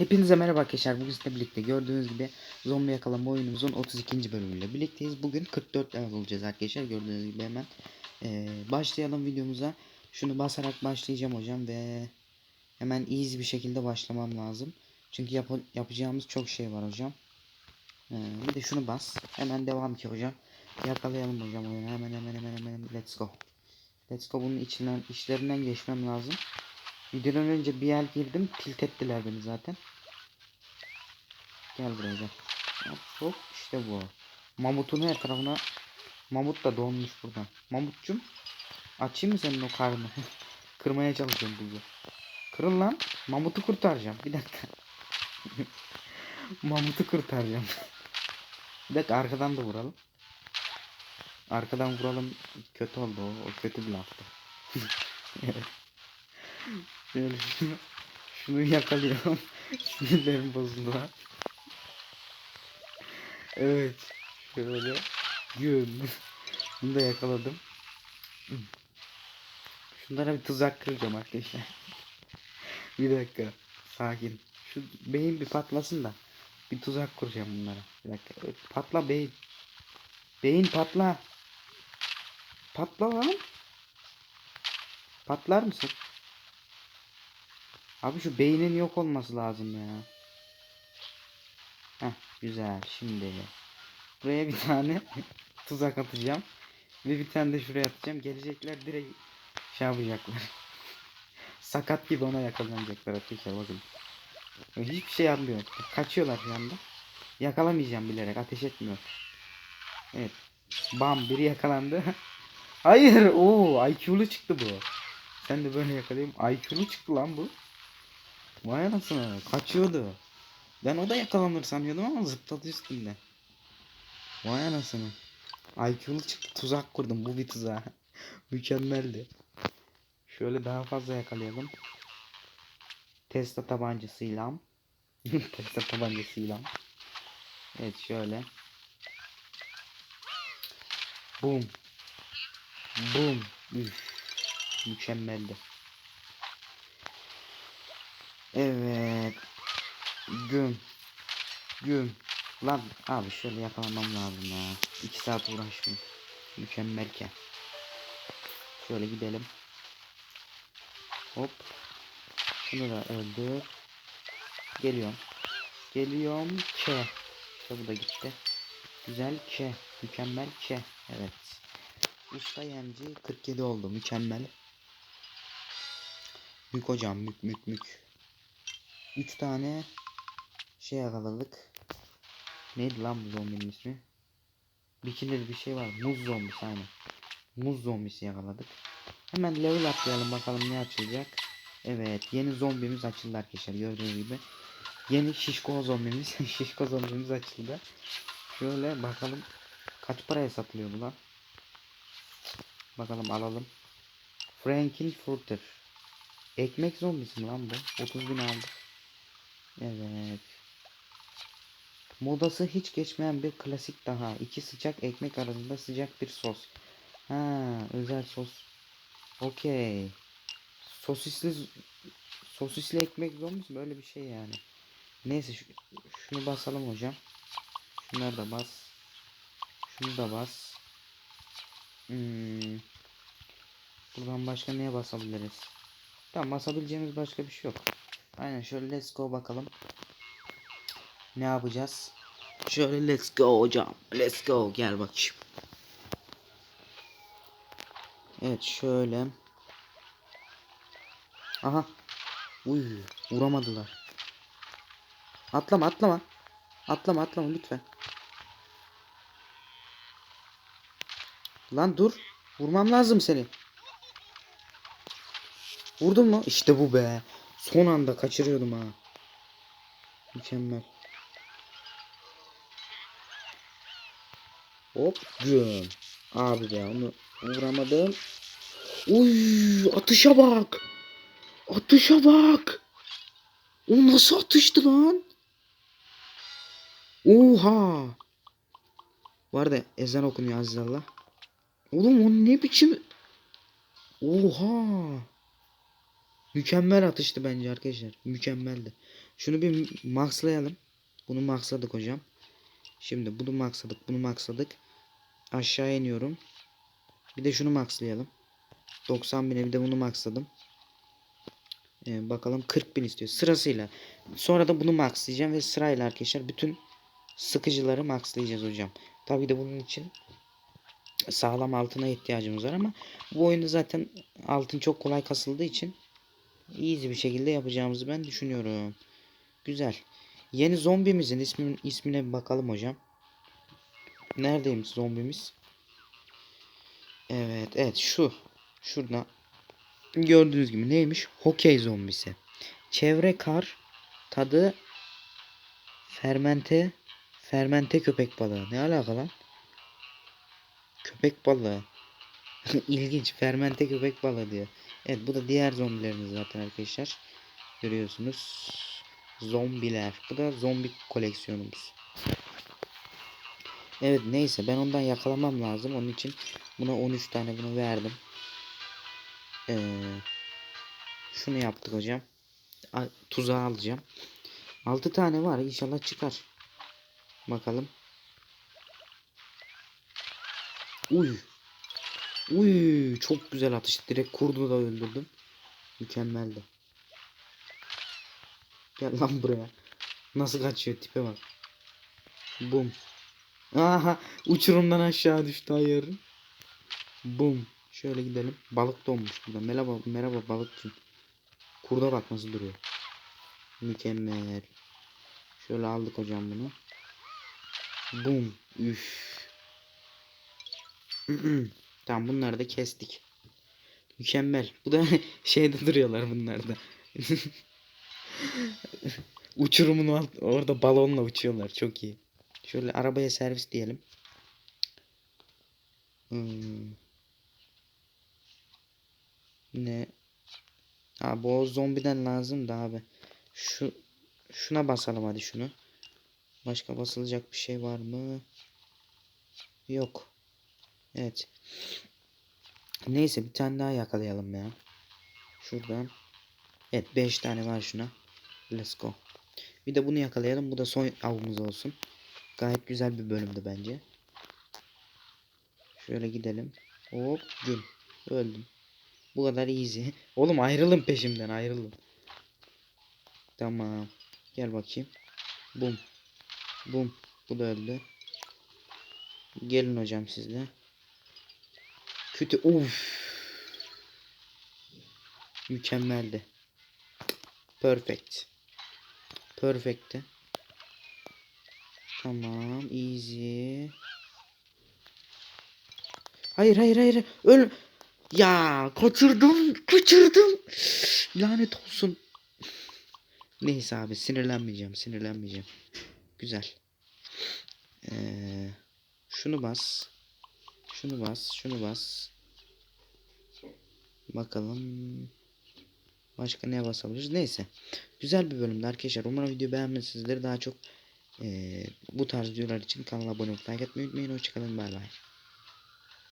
Hepinize merhaba arkadaşlar. Bugün sizinle birlikte gördüğünüz gibi zombi yakalama oyunumuzun 32. bölümüyle birlikteyiz. Bugün 44 level olacağız arkadaşlar. Gördüğünüz gibi hemen Ee, başlayalım videomuza. Şunu basarak başlayacağım hocam ve hemen easy bir şekilde başlamam lazım. Çünkü yap- yapacağımız çok şey var hocam. Ee, bir de şunu bas. Hemen devam ki hocam. Yakalayalım hocam oyunu. Hemen hemen hemen hemen let's go. Let's go bunun içinden işlerinden geçmem lazım. Videodan önce bir yer girdim. Tilt ettiler beni zaten. Gel buraya gel. Hop, işte bu. Mamutun her tarafına Mamut da donmuş buradan. Mamutcum açayım mı senin o karnını? Kırmaya çalışıyorum bizi. Kırın lan. Mamutu kurtaracağım. Bir dakika. Mamutu kurtaracağım. bir dakika arkadan da vuralım. Arkadan vuralım. Kötü oldu o. O kötü bir laftı. evet. Şöyle şunu, şunu yakalıyorum. Sinirlerim bozuldu lan. Evet. Şöyle. Gün. Bunu da yakaladım. Şunlara bir tuzak kıracağım arkadaşlar. bir dakika. Sakin. Şu beyin bir patlasın da. Bir tuzak kuracağım bunlara. Bir dakika. Evet, Patla beyin. Beyin patla. Patla lan. Patlar mısın? Abi şu beynin yok olması lazım ya. Heh güzel şimdi. Buraya bir tane tuzak atacağım. Ve bir tane de şuraya atacağım. Gelecekler direkt şey yapacaklar. Sakat gibi ona yakalanacaklar arkadaşlar bakın. Hiçbir şey yapmıyor. Kaçıyorlar şu anda. Yakalamayacağım bilerek ateş etmiyor. Evet. Bam biri yakalandı. Hayır. Oo IQ'lu çıktı bu. Sen de böyle yakalayayım. IQ'lu çıktı lan bu. Vay anasını. Kaçıyordu. Ben o da yakalanır sanıyordum ama zıpladı üstünde. Vay anasını. IQ'lu çıktı. Tuzak kurdum. Bu bir tuzağı. Mükemmeldi. Şöyle daha fazla yakalayalım. Tesla tabancasıyla. Tesla tabancasıyla. Evet şöyle. Boom. Boom. Üf. Mükemmeldi. Evet. Güm. Güm. Lan abi şöyle yakalamam lazım ya. 2 saat uğraştım. Mükemmel ki. Şöyle gidelim. Hop. Şunu da öldür. Geliyorum. Geliyorum ke. İşte bu da gitti. Güzel ke. Mükemmel ke. Evet. Usta yemci 47 oldu. Mükemmel. Mük hocam mük mük mük. 3 tane şey yakaladık. Neydi lan bu zombinin ismi? Bikini bir şey var. Muz zombisi aynen. Muz zombisi yakaladık. Hemen level atlayalım bakalım ne açılacak. Evet yeni zombimiz açıldı arkadaşlar gördüğünüz gibi. Yeni şişko zombimiz. şişko zombimiz açıldı. Şöyle bakalım kaç paraya satılıyor bu lan. Bakalım alalım. Franklin Furter. Ekmek zombisi mi lan bu? 30 bin aldık. Evet. Modası hiç geçmeyen bir klasik daha. İki sıcak ekmek arasında sıcak bir sos. Ha, özel sos. Okey. Sosisli sosisli ekmek zombisi böyle bir şey yani. Neyse şu, şunu basalım hocam. Şunları da bas. Şunu da bas. Hmm. Buradan başka neye basabiliriz? Tamam basabileceğimiz başka bir şey yok. Aynen şöyle let's go bakalım. Ne yapacağız? Şöyle let's go hocam. Let's go. Gel bakayım. Evet şöyle. Aha. Uy, vuramadılar. Atlama atlama. Atlama atlama lütfen. Lan dur. Vurmam lazım seni. Vurdun mu? İşte bu be. Son anda kaçırıyordum ha. Mükemmel. Hop güm. Abi be onu vuramadım. Uy atışa bak. Atışa bak. O nasıl atıştı lan? Oha. Var da ezan okunuyor Azizallah. Oğlum o ne biçim? Oha. Mükemmel atıştı bence arkadaşlar. Mükemmeldi. Şunu bir maxlayalım. Bunu maxladık hocam. Şimdi bunu maxladık. Bunu maxladık. Aşağı iniyorum. Bir de şunu maxlayalım. 90 bine bir de bunu maxladım. Ee, bakalım 40 bin istiyor. Sırasıyla. Sonra da bunu maxlayacağım ve sırayla arkadaşlar bütün sıkıcıları maxlayacağız hocam. Tabii de bunun için sağlam altına ihtiyacımız var ama bu oyunda zaten altın çok kolay kasıldığı için easy bir şekilde yapacağımızı ben düşünüyorum. Güzel. Yeni zombimizin ismi, ismine bakalım hocam. Neredeymiş zombimiz? Evet, evet şu. Şurada. Gördüğünüz gibi neymiş? Hokey zombisi. Çevre kar tadı fermente fermente köpek balığı. Ne alaka lan? Köpek balığı. İlginç. Fermente köpek balığı diyor. Evet bu da diğer zombilerimiz zaten arkadaşlar. Görüyorsunuz. Zombiler. Bu da zombi koleksiyonumuz. Evet neyse ben ondan yakalamam lazım. Onun için buna 13 tane bunu verdim. Ee, şunu yaptık hocam. Tuzağı alacağım. 6 tane var. İnşallah çıkar. Bakalım. Uy. Uy çok güzel atış. Direkt kurdu da öldürdüm. Mükemmeldi. Gel lan buraya. Nasıl kaçıyor tipe bak. Bum. Aha uçurumdan aşağı düştü hayır. Bum. Şöyle gidelim. Balık donmuş burada. Merhaba merhaba balıkçı. Kurda bak nasıl duruyor. Mükemmel. Şöyle aldık hocam bunu. Bum. Üf. tamam bunları da kestik. Mükemmel. Bu da şeyde duruyorlar bunlar da. Uçurumun alt, orada balonla uçuyorlar. Çok iyi. Şöyle arabaya servis diyelim. Hmm. Ne? Ha bu o zombiden lazım da abi. Şu şuna basalım hadi şunu. Başka basılacak bir şey var mı? Yok. Evet. Neyse bir tane daha yakalayalım ya. Şuradan. Evet 5 tane var şuna. Let's go. Bir de bunu yakalayalım. Bu da son avımız olsun. Gayet güzel bir bölümdü bence. Şöyle gidelim. Hop gül. Öldüm. Bu kadar easy. Oğlum ayrılın peşimden ayrılın. Tamam. Gel bakayım. Bum. Bum. Bu da öldü. Gelin hocam sizle. Kötü. Uf. Mükemmeldi. Perfect. Perfect'ti. Tamam. Easy. Hayır hayır hayır. Öl. Ya kaçırdım. Kaçırdım. Lanet olsun. Neyse abi sinirlenmeyeceğim. Sinirlenmeyeceğim. Güzel. Ee, şunu bas. Şunu bas. Şunu bas. Bakalım. Başka ne basabiliriz? Neyse. Güzel bir bölümdü arkadaşlar. Umarım video beğenmişsinizdir. Daha çok eee, bu tarz videolar için kanala abone olup like etmeyi unutmayın. Hoşçakalın. Bay bay.